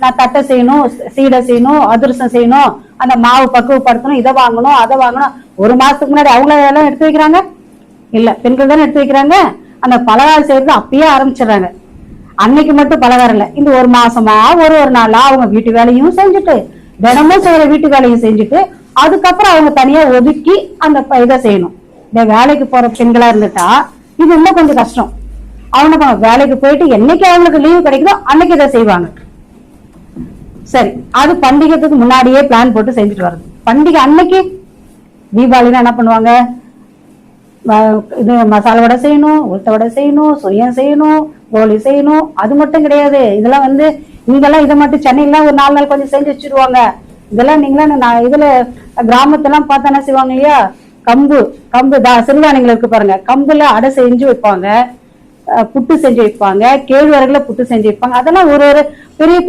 நான் தட்டை செய்யணும் சீடை செய்யணும் அதிரசம் செய்யணும் அந்த மாவு பக்குவப்படுத்தணும் இதை வாங்கணும் அதை வாங்கணும். ஒரு மாசத்துக்கு முன்னாடி அவங்கள எல்லாம் எடுத்து வைக்கிறாங்க? இல்ல பெண்கள் தானே எடுத்து வைக்கிறாங்க? அந்த பலகாரம் செய்யறது அப்பயே ஆரம்பிச்சிடுறாங்க. அன்னைக்கு மட்டும் பலகாரம் இல்ல. இந்த ஒரு மாசமா ஒரு ஒரு நாளா அவங்க வீட்டு வேலையும் செஞ்சுட்டு தினமும் செய்யற வீட்டு வேலையும் செஞ்சுட்டு அதுக்கப்புறம் அவங்க தனியா ஒதுக்கி அந்த இதை செய்யணும். இந்த வேலைக்கு போற பெண்களா இருந்துட்டா இது இன்னும் கொஞ்சம் கஷ்டம். அவனுக்கு வேலைக்கு போயிட்டு என்னைக்கு அவங்களுக்கு லீவு கிடைக்குதோ அன்னைக்கு இதை செய்வாங்க. சரி அது பண்டிகைக்கு முன்னாடியே பிளான் போட்டு செஞ்சுட்டு வர்றது. பண்டிகை அன்னைக்கு தீபாவளினா என்ன பண்ணுவாங்க? இது மசாலா வடை செய்யணும் உளுத்த வடை செய்யணும் சுயம் செய்யணும் கோலி செய்யணும். அது மட்டும் கிடையாது. இதெல்லாம் வந்து இங்கெல்லாம் இதை மட்டும் சென்னையில ஒரு நாலு நாள் கொஞ்சம் செஞ்சு வச்சிருவாங்க. இதெல்லாம் நீங்களாம் நான் இதுல கிராமத்தெல்லாம் பார்த்தா என்ன செய்வாங்க இல்லையா? கம்பு கம்பு தான் சிறுதானியங்கள் இருக்கு பாருங்க. கம்புல அடை செஞ்சு வைப்பாங்க. புட்டு செஞ்சு வைப்பாங்க. கேழ்வரகுல புட்டு செஞ்சு வைப்பாங்க. அதெல்லாம் ஒரு ஒரு பெரிய பெரிய